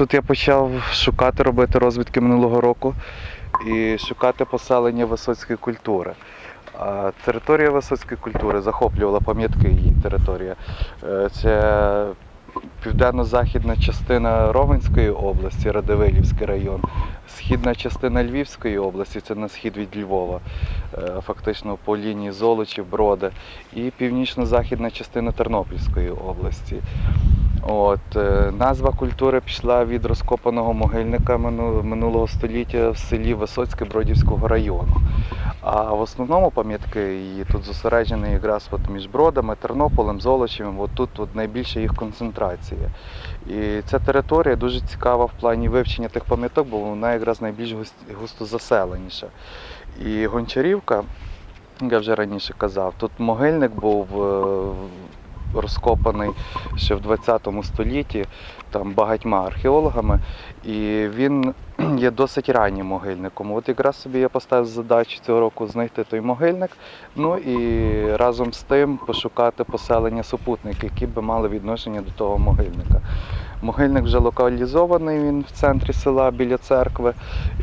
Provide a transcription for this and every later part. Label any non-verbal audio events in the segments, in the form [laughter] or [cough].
тут я почав шукати, робити розвідки минулого року і шукати поселення висоцької культури. А територія висоцької культури захоплювала пам'ятки її територія. Е, Це південно-західна частина Ровенської області, Радивилівський район, східна частина Львівської області, це на схід від Львова, е, фактично по лінії Золочів, Броди, і північно-західна частина Тернопільської області. От, е, назва культури пішла від розкопаного могильника минулого століття в селі Висоцьке Бродівського району. А в основному пам'ятки її тут зосереджені якраз от між Бродами, Тернополем, Золочевим. От тут от найбільша їх концентрація. І ця територія дуже цікава в плані вивчення тих пам'яток, бо вона якраз найбільш густ- густозаселеніша. І Гончарівка, як я вже раніше казав, тут могильник був е, розкопаний ще в 20 столітті там багатьма археологами, і він [clears throat] є досить раннім могильником. От якраз собі я поставив задачу цього року знайти той могильник, ну і разом з тим пошукати поселення супутники, які би мали відношення до того могильника. Могильник вже локалізований, він в центрі села біля церкви,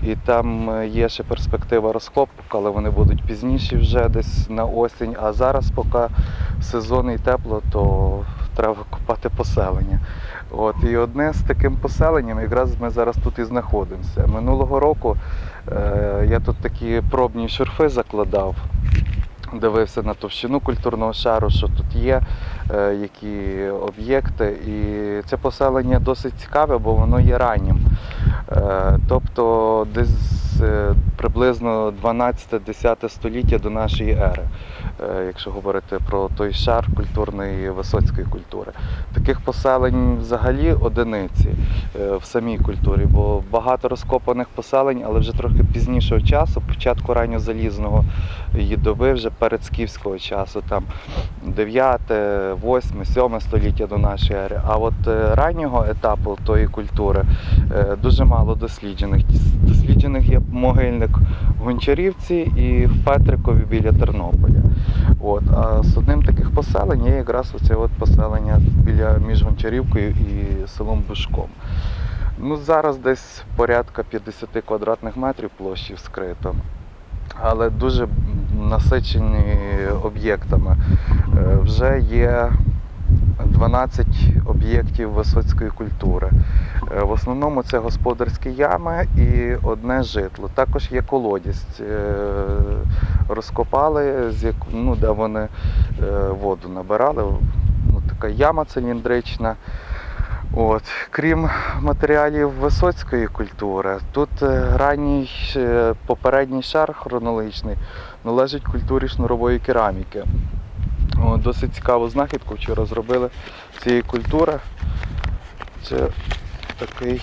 і там е, є ще перспектива розкопок, але вони будуть пізніші вже десь на осінь. А зараз, поки сезон і тепло, то треба копати поселення. От, і одне з таким поселенням, якраз ми зараз тут і знаходимося. Минулого року е, я тут такі пробні шурфи закладав, дивився на товщину культурного шару, що тут є, е, які об'єкти. І це поселення досить цікаве, бо воно є раннім. Е, тобто десь е, приблизно 12-10 століття до нашої ери, е, якщо говорити про той шар культурної висоцької культури. Таких поселень взагалі одиниці е, в самій культурі, бо багато розкопаних поселень, але вже трохи пізнішого часу, початку ранньозалізного її доби, вже перед скіфського часу, там 9, 8, 7 століття до нашої ери. А от раннього етапу тої культури дуже мало досліджених. Досліджених є могильник в Гончарівці і в Петрикові біля Тернополя. От, а з одним таких поселень є якраз оце от поселення біля між Гончарівкою і селом Бушком. Ну, зараз десь порядка 50 квадратних метрів площі вскрито, але дуже насичені об'єктами. Е, Вже є 12 об'єктів висоцької культури. Е, В основному це господарські ями і одне житло. Також є колодязь. Е, Розкопали, ну, де вони е, воду набирали. Ну, така яма циліндрична. От. Крім матеріалів висоцької культури, тут ранній попередній шар хронологічний належить культурі шнурової кераміки. Досить цікаву знахідку вчора зробили цієї культури. Це такий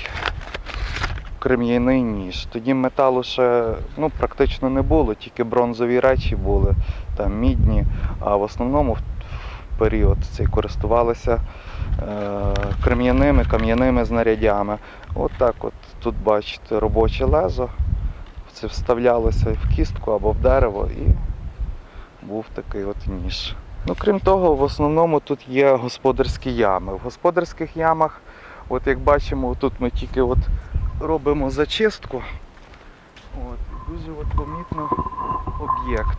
крем'яний ніж. Тоді металу ще ну, практично не було, тільки бронзові речі були, там мідні, а в основному в період цей користувалися е, крем'яними, кам'яними знарядями. От так от тут бачите робоче лезо. Це вставлялося в кістку або в дерево і був такий от ніж. Ну, крім того, в основному тут є господарські ями. В господарських ямах, от як бачимо, тут ми тільки от робимо зачистку. От, дуже от помітно об'єкт.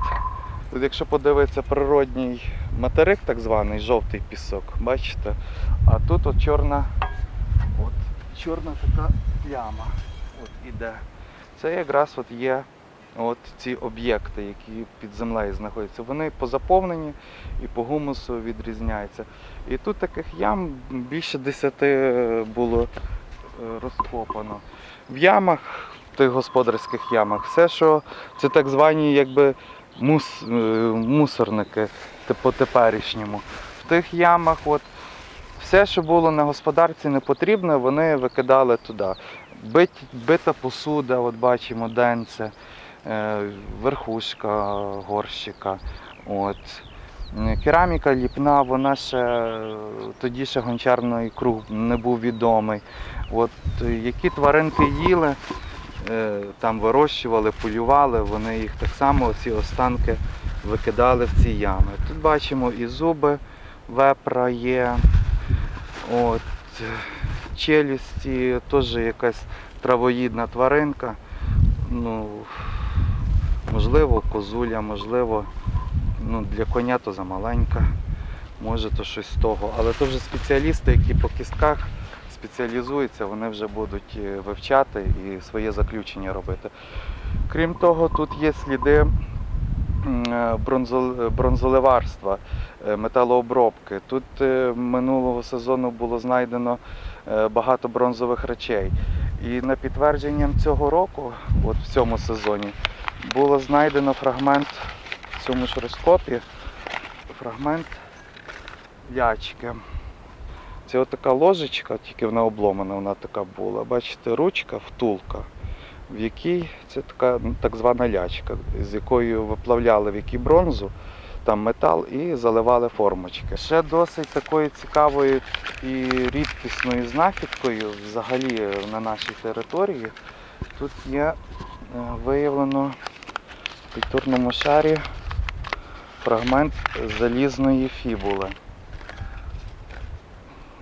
Тут, якщо подивитися природній материк, так званий жовтий пісок, бачите? А тут от чорна, от, чорна така пляма от іде. Це якраз от є от ці об'єкти, які під землею знаходяться. Вони по заповненні і по гумусу відрізняються. І тут таких ям більше десяти було е, розкопано. В ямах, в тих господарських ямах, все, що це так звані якби мус, е, мусорники по теперішньому. В тих ямах от, все, що було на господарці не потрібне, вони викидали туди. Бит, бита посуда, от бачимо, денце, е, верхушка горщика. От. Е, Кераміка ліпна, вона ще е, тоді ще гончарний круг не був відомий. От, е, які тваринки їли, е, там вирощували, полювали, вони їх так само, ці останки викидали в ці ями. Тут бачимо і зуби вепра є. От, е, челюсті, теж якась травоїдна тваринка. Ну, можливо, козуля, можливо, ну, для коня то замаленька, може то щось з того. Але то вже спеціалісти, які по кістках спеціалізуються, вони вже будуть е, вивчати і своє заключення робити. Крім того, тут є сліди м, е, бронзоливарства, е, металообробки. Тут е, минулого сезону було знайдено е, багато бронзових речей. І на підтвердженням цього року, от в цьому сезоні, було знайдено фрагмент в цьому ж фрагмент ячки. Це от така ложечка, тільки вона обломана, вона така була. Бачите, ручка, втулка, в якій це така так звана лячка, з якою виплавляли в якій бронзу, там метал і заливали формочки. Ще досить такою цікавою і рідкісною знахідкою взагалі на нашій території. Тут є е, виявлено в культурному шарі фрагмент залізної фібули.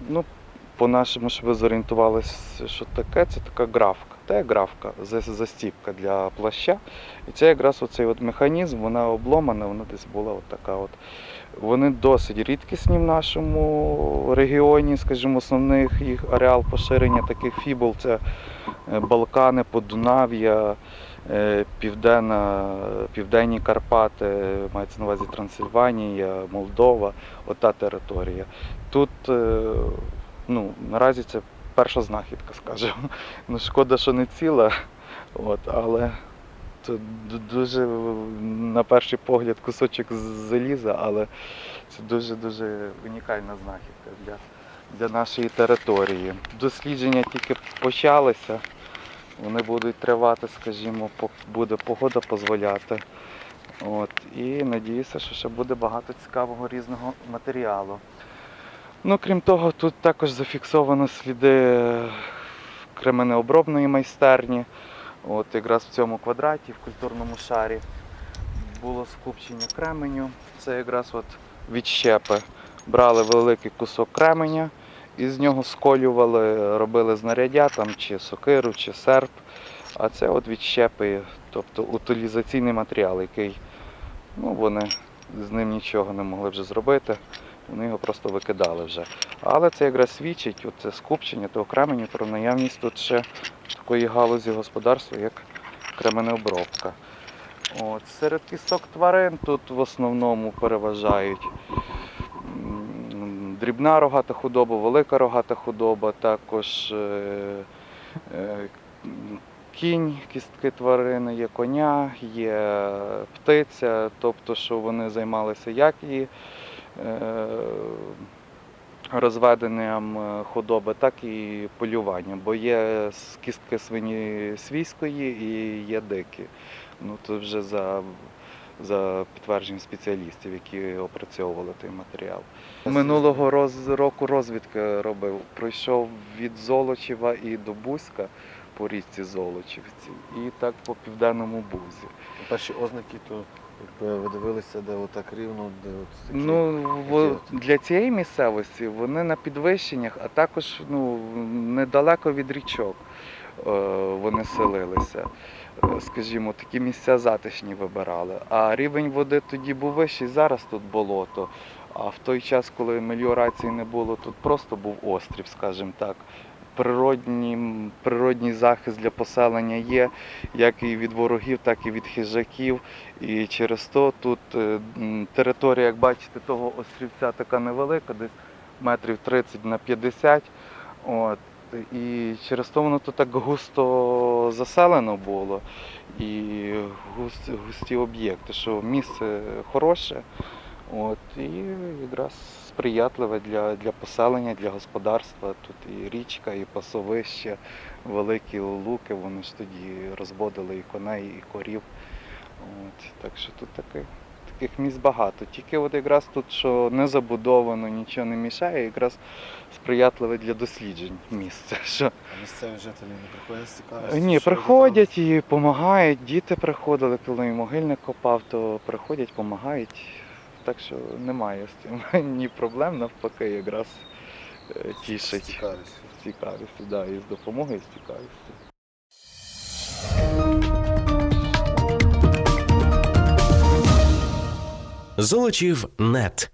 Ну, по-нашому, щоб ви зорієнтувалися, що таке, це така графка. Це графка, за- застіпка для плаща. І це якраз оцей от механізм, вона обломана, вона десь була от така от. Вони досить рідкісні в нашому регіоні, скажімо, основних їх ареал поширення таких фібул це е, Балкани, Подунав'я, е, Південна, Південні Карпати, мається на увазі Трансильванія, Молдова, ота територія. Тут е, ну, наразі це перша знахідка, скажімо. Ну, шкода, що не ціла, от, але це дуже, на перший погляд, кусочок заліза, але це дуже-дуже унікальна знахідка для, для нашої території. Дослідження тільки почалися. Вони будуть тривати, скажімо, буде погода дозволяти. От, і надіюся, що ще буде багато цікавого різного матеріалу. Ну, крім того, тут також зафіксовано сліди кременеобробної майстерні. От якраз в цьому квадраті, в культурному шарі, було скупчення кременю. Це якраз от відщепи. Брали великий кусок кременя і з нього сколювали, робили знаряддя там, чи сокиру, чи серп. А це от відщепи, тобто утилізаційний матеріал, який ну, вони з ним нічого не могли вже зробити. Вони його просто викидали вже. Але це якраз свідчить оце скупчення того кременю про наявність тут ще такої галузі господарства, як кременеобробка. От. Серед кісток тварин тут в основному переважають дрібна рогата худоба, велика рогата худоба, також е, е, кінь, кістки тварини, є коня, є птиця, тобто, що вони займалися як і розведенням е, худоби, так і полюванням, бо є кістки свині свійської і є дикі. Ну, це вже за, за підтвердженням спеціалістів, які опрацьовували той матеріал. Минулого роз, року розвідки робив. Пройшов від Золочева і до Бузька по річці Золочівці і так по південному Бузі. Перші ознаки, то якби ви дивилися, де отак рівно, де от такі. Ну, от? для цієї місцевості вони на підвищеннях, а також ну, недалеко від річок е, вони селилися. Е, Скажімо, такі місця затишні вибирали. А рівень води тоді був вищий, зараз тут болото. А в той час, коли меліорації не було, тут просто був острів, скажімо так. Природній, природній захист для поселення є, як і від ворогів, так і від хижаків. І через то тут е, територія, як бачите, того острівця така невелика, десь метрів 30 на 50. От. І через то воно тут так густо заселено було. І густі об'єкти, що місце хороше. От, і якраз сприятливе для, для поселення, для господарства. Тут і річка, і пасовище, великі луки, вони ж тоді розводили і коней, і корів. От, так що тут таки, таких місць багато. Тільки от якраз тут, що не забудовано, нічого не мішає, якраз сприятливе для досліджень місце. [laughs] Що А місцеві жителі не приходять цікавитися? ні, приходять і допомагають. Діти приходили, коли могильник копав, то приходять, допомагають. Так що немає з цим [laughs] ні проблем, навпаки, якраз е, тішить. Цікавістю. З цікавістю, да, і з допомогою, з цікавістю. Золочів нет.